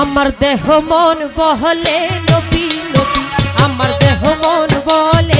আমার দেহ মন বহলে নবী নবী। আমার দেহ মন বলে